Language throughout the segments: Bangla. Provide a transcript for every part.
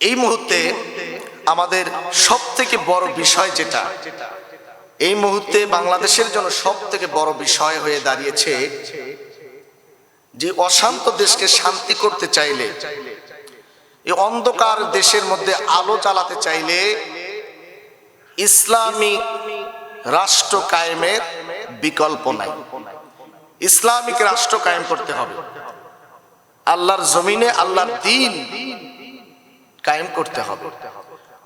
এই মুহূর্তে আমাদের সব থেকে বড় বিষয় যেটা, এই মুহূর্তে বাংলাদেশের জন্য সব থেকে বড় বিষয় হয়ে দাঁড়িয়েছে যে অশান্ত দেশকে শান্তি করতে চাইলে, এই অন্ধকার দেশের মধ্যে আলো চালাতে চাইলে ইসলামিক রাষ্ট্র কায়েমের বিকল্প নাই। ইসলামিক রাষ্ট্র কায়েম করতে হবে। আল্লাহর জমিনে, আল্লাহর দিন কায়েম করতে হবে।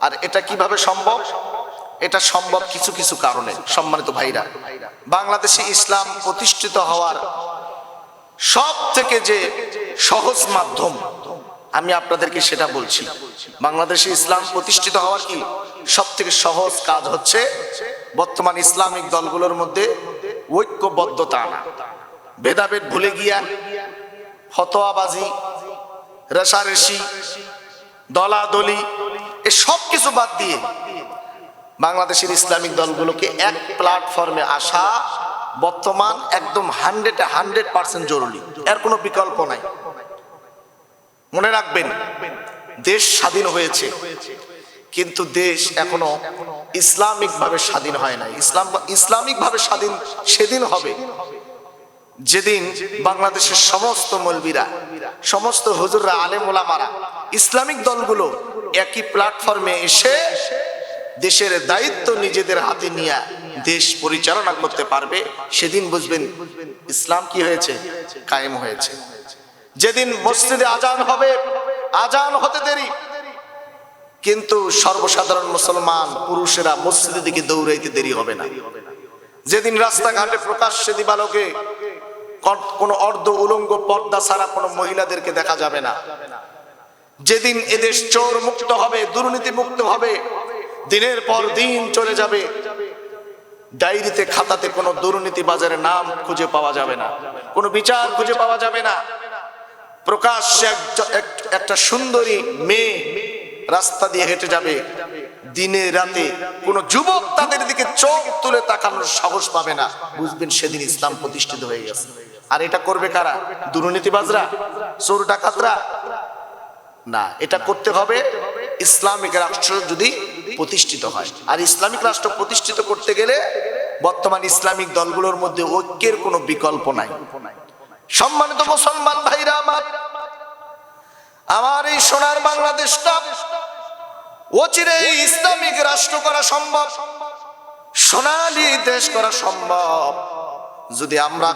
আর এটা কীভাবে সম্ভব? এটা সম্ভব কিছু কিছু কারণে, সম্মানিত ভাইরা। বাংলাদেশে ইসলাম প্রতিষ্ঠিত হওয়ার সব থেকে যে সহজ মাধ্যম, আমি আপনাদেরকে সেটা বলছি। বাংলাদেশে ইসলাম প্রতিষ্ঠিত হওয়ার কি সব থেকে সহজ কাজ হচ্ছে? বর্তমান ইসলামিক দলগুলোর মধ্যে ঐক্যবদ্ধতা আনা। ভেদাভেদ ভুলে গিয়া, ফতোয়াবাজি, রেশারেশি দলাদলি সব কিছু বাদ দিয়ে বাংলাদেশের ইসলামিক দলগুলোকে এক প্ল্যাটফর্মে আসা বর্তমান একদম হান্ড্রেড হান্ড্রেড পার্সেন্ট জরুরি। এর কোনো বিকল্প নাই। মনে রাখবেন, দেশ স্বাধীন হয়েছে, কিন্তু দেশ এখনও ইসলামিক ভাবে স্বাধীন হয় নাই। ইসলাম ইসলামিক ভাবে স্বাধীন সেদিন হবে। যেদিন বাংলাদেশের সমস্ত মলবিরা, সমস্ত হুজুররা, আলেম ওলামারা ইসলামিক দলগুলো একই প্ল্যাটফর্মে এসে দেশের দায়িত্ব নিজেদের হাতে নিয়ে দেশ পরিচালনা করতে পারবে, সেদিন বুঝবেন ইসলাম কি হয়েছে? কায়েম হয়েছে। যেদিন মসজিদে আজান হবে, আজান হতে দেরি। কিন্তু সর্বসাধারণ মুসলমান, পুরুষেরা মসজিদের দিকে দৌড়াইতে দেরি হবে না। যেদিন রাস্তাঘাটে প্রকাশ্যে দিবালোকে কোন অর্ধ উলঙ্গ পর্দা ছাড়া কোনো মহিলাদেরকে দেখা যাবে না। যেদিন এদেশ চোর মুক্ত হবে, দুর্নীতি মুক্ত হবে, দিনের পর দিন চলে যাবে। ডায়েরিতে, খাতাতে কোনো দুর্নীতি বাজারে নাম খুঁজে পাওয়া যাবে না। কোনো বিচার খুঁজে পাওয়া যাবে না। প্রকাশ্যে একটা সুন্দরী মেয়ে রাস্তা দিয়ে হেঁটে যাবে। দিনে রাতে কোন যুবক তাদের দিকে চোখ তুলে তাকানোর সাহস পাবে না। বুঝবেন, সেদিন ইসলাম প্রতিষ্ঠিত হয়ে গেছে। আর এটা করবে কারা? দুর্নীতিবাজরা? চোর ডাকাতরা না, এটা করতে হবে ইসলামিক রাষ্ট্র যদি প্রতিষ্ঠিত হয়। আর ইসলামিক রাষ্ট্র প্রতিষ্ঠিত করতে গেলে বর্তমান ইসলামিক দলগুলোর মধ্যে ঐক্যের কোনো বিকল্প নাই। সম্মানিত মুসলমান ভাইরা আমার আমার এই সোনার বাংলাদেশটা অচিরে ইসলামিক রাষ্ট্র করা সম্ভব, সোনালী দেশ করা সম্ভব। যদি আমরা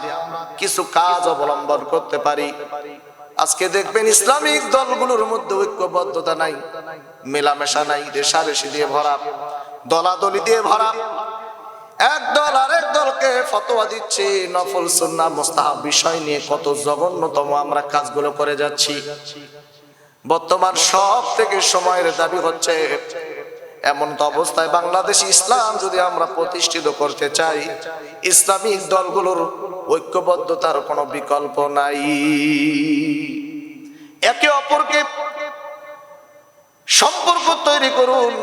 কিছু কাজ অবলম্বন করতে পারি, আজকে দেখবেন ইসলামিক দলগুলোর মধ্যে ঐক্যবদ্ধতা নাই, মেলামেশা নাই, রেশারেশি দিয়ে ভরা, দলাদলি দিয়ে ভরা। এক দল আরেক দলকে ফতোয়া দিচ্ছে, নফল সুন্না মোস্তাহাব বিষয় নিয়ে কত জঘন্যতম আমরা কাজগুলো করে যাচ্ছি। বর্তমান সব থেকে সময়ের দাবি হচ্ছে এমন তো অবস্থায় বাংলাদেশ ইসলাম যদি আমরা প্রতিষ্ঠিত করতে চাই, ইসলামিক দলগুলোর ঐক্যবদ্ধতার কোনো বিকল্প নাই। একে অপরকে সম্পর্ক তৈরি করুন,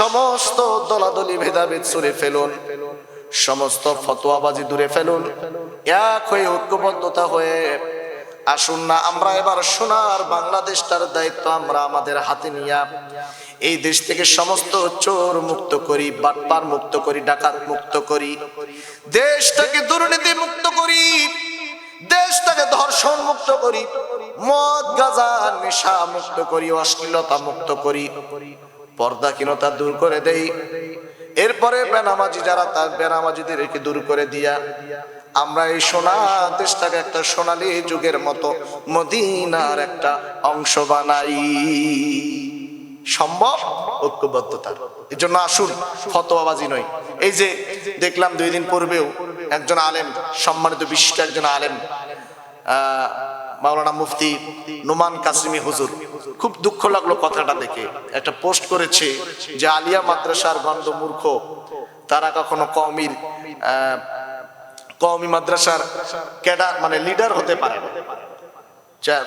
সমস্ত দলাদলি ভেদাভেদ সরে ফেলুন, সমস্ত ফতোয়াবাজি দূরে ফেলুন, এক হয়ে ঐক্যবদ্ধতা হয়ে আসুন না, আমরা এবার সোনার বাংলাদেশটার দায়িত্ব আমরা আমাদের হাতে নিয়ে এই দেশ থেকে সমস্ত চোর মুক্ত করি, বাটপার মুক্ত করি, ডাকাত মুক্ত করি। দেশটাকে দুর্নীতি মুক্ত করি, দেশটাকে ধর্ষণ মুক্ত করি, মদ, গাজা, নেশা মুক্ত করি, অশ্লীলতা মুক্ত করি। পর্দাহীনতা দূর করে দেই। এরপরে বেনামাজি, যারা তার বেনামাজিদেরকে দূর করে দিয়া আমরা এই সোনা দেশটাকে একটা সোনালি যুগের মতো মদিনার একটা অংশ বানাই। সম্ভব? ঐক্যবদ্ধতার। এই জন্য আসুন, ফতোয়াবাজি নয়। এই যে দেখলাম দুই দিন পূর্বেও একজন আলেম, সম্মানিত বিশিষ্ট একজন আলেম মাওলানা মুফতি নোমান কাসিমি হুজুর, খুব দুঃখ লাগল কথাটা দেখে। একটা পোস্ট করেছে যে আলিয়া মাদ্রাসার গন্ধ মূর্খ, তারা কখনো কমির কওমি মাদ্রাসার ক্যাডার মানে লিডার হতে পারে না।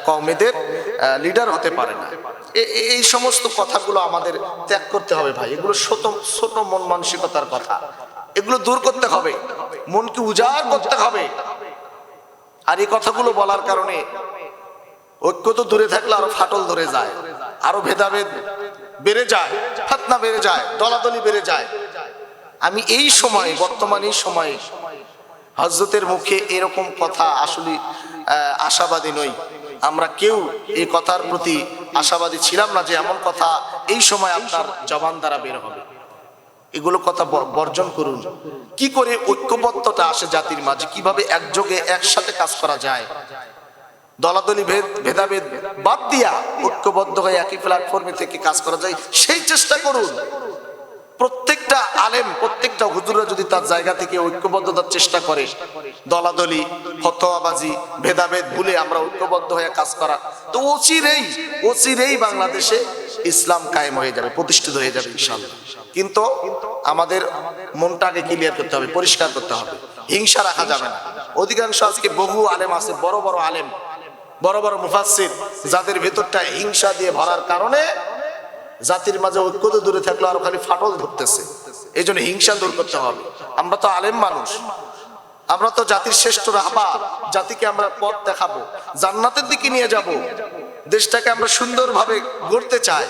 কমেদের লিডার হতে পারে না। এই সমস্ত কথাগুলো আমাদের ত্যাগ করতে হবে ভাই। এগুলো ছোট ছোট মন মানসিকতার কথা। এগুলো দূর করতে হবে। মনকে উজাড় করতে হবে। আর এই কথাগুলো বলার কারণে ঐক্য তো দূরে থাকলে আরও ফাটল ধরে যায়, আরও ভেদাভেদ বেড়ে যায়, ফাতনা বেড়ে যায়, দলাদলি বেড়ে যায়। আমি এই সময়, বর্তমান এই সময়ে হজরতের মুখে এরকম কথা আসলে আশাবাদী নই। আমরা কেউ এই কথার প্রতি আশাবাদী ছিলাম না যে এমন কথা এই সময় আপনার জবান দ্বারা বের হবে। এগুলো কথা বর্জন করুন। কি করে ঐক্যবদ্ধতা আসে জাতির মাঝে? কীভাবে একযোগে, একসাথে কাজ করা যায়? দলাদলি ভেদ, ভেদাভেদ বাদ দিয়া ঐক্যবদ্ধ হয়ে একই প্ল্যাটফর্মে থেকে কাজ করা যায়, সেই চেষ্টা করুন। প্রত্যেকটা আলেম, প্রত্যেকটা হুজুরা যদি তার জায়গা থেকে ঐক্যবদ্ধতার চেষ্টা করে, দলাদলি, ফতোয়াবাজি, ভেদাভেদ ভুলে আমরা ঐক্যবদ্ধ হয়ে কাজ করা, তো অচিরেই অচিরেই বাংলাদেশে ইসলাম কায়েম হয়ে যাবে, প্রতিষ্ঠিত হয়ে যাবে ইনশাল্লাহ কিন্তু আমাদের মনটাকে ক্লিয়ার করতে হবে, পরিষ্কার করতে হবে, হিংসা রাখা যাবে না। অধিকাংশ আজকে বহু আলেম আছে, বড় বড় আলেম, বড় বড় মুফাসসির, যাদের ভেতরটা হিংসা দিয়ে ভরার কারণে জাতির মাঝে ঐক্য তো দূরে থাকল আর খালি ফাটল ধরতেছে। এই জন্য হিংসা দূর করতে হবে। আমরা তো আলেম মানুষ। আমরা তো জাতির শ্রেষ্ঠ রাহবার জাতিকে আমরা পথ দেখাবো। জান্নাতের দিকে নিয়ে যাব। দেশটাকে আমরা সুন্দরভাবে গড়তে চাই।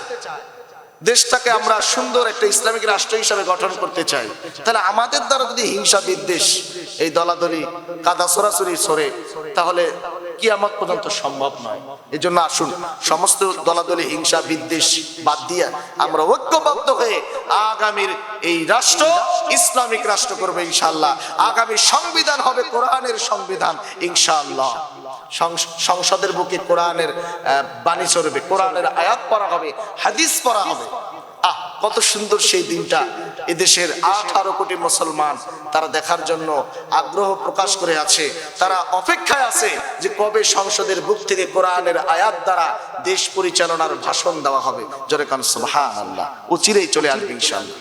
দেশটাকে আমরা সুন্দর একটা ইসলামিক রাষ্ট্র হিসাবে গঠন করতে চাই। তাহলে আমাদের দ্বারা যদি হিংসা বিদ্বেষ এই দলাদলি কাদা সরাসরি সরে, তাহলে কি আমার পর্যন্ত সম্ভব নয়। এই জন্য আসুন, সমস্ত দলাদলি, হিংসা, বিদ্বেষ বাদ দিয়ে আমরা ঐক্যবদ্ধ হয়ে আগামীর এই রাষ্ট্র, ইসলামিক রাষ্ট্র করবে ইনশাল্লাহ আগামী সংবিধান হবে কোরআনের সংবিধান, ইনশাআল্লাহ। সংস- সংসদের বুকে কোরআনের বাণী চলবে, কোরআনের আয়াত পড়া হবে, হাদিস পড়া হবে। আহ, কত সুন্দর সেই দিনটা। এদেশের আঠারো কোটি মুসলমান তারা দেখার জন্য আগ্রহ প্রকাশ করে আছে। তারা অপেক্ষায় আছে যে কবে সংসদের বুক থেকে কোরআনের আয়াত দ্বারা দেশ পরিচালনার ভাষণ দেওয়া হবে। জরেকান কান আল্লাহ ও চিরেই চলে আসবে ইনশাআল্লাহ।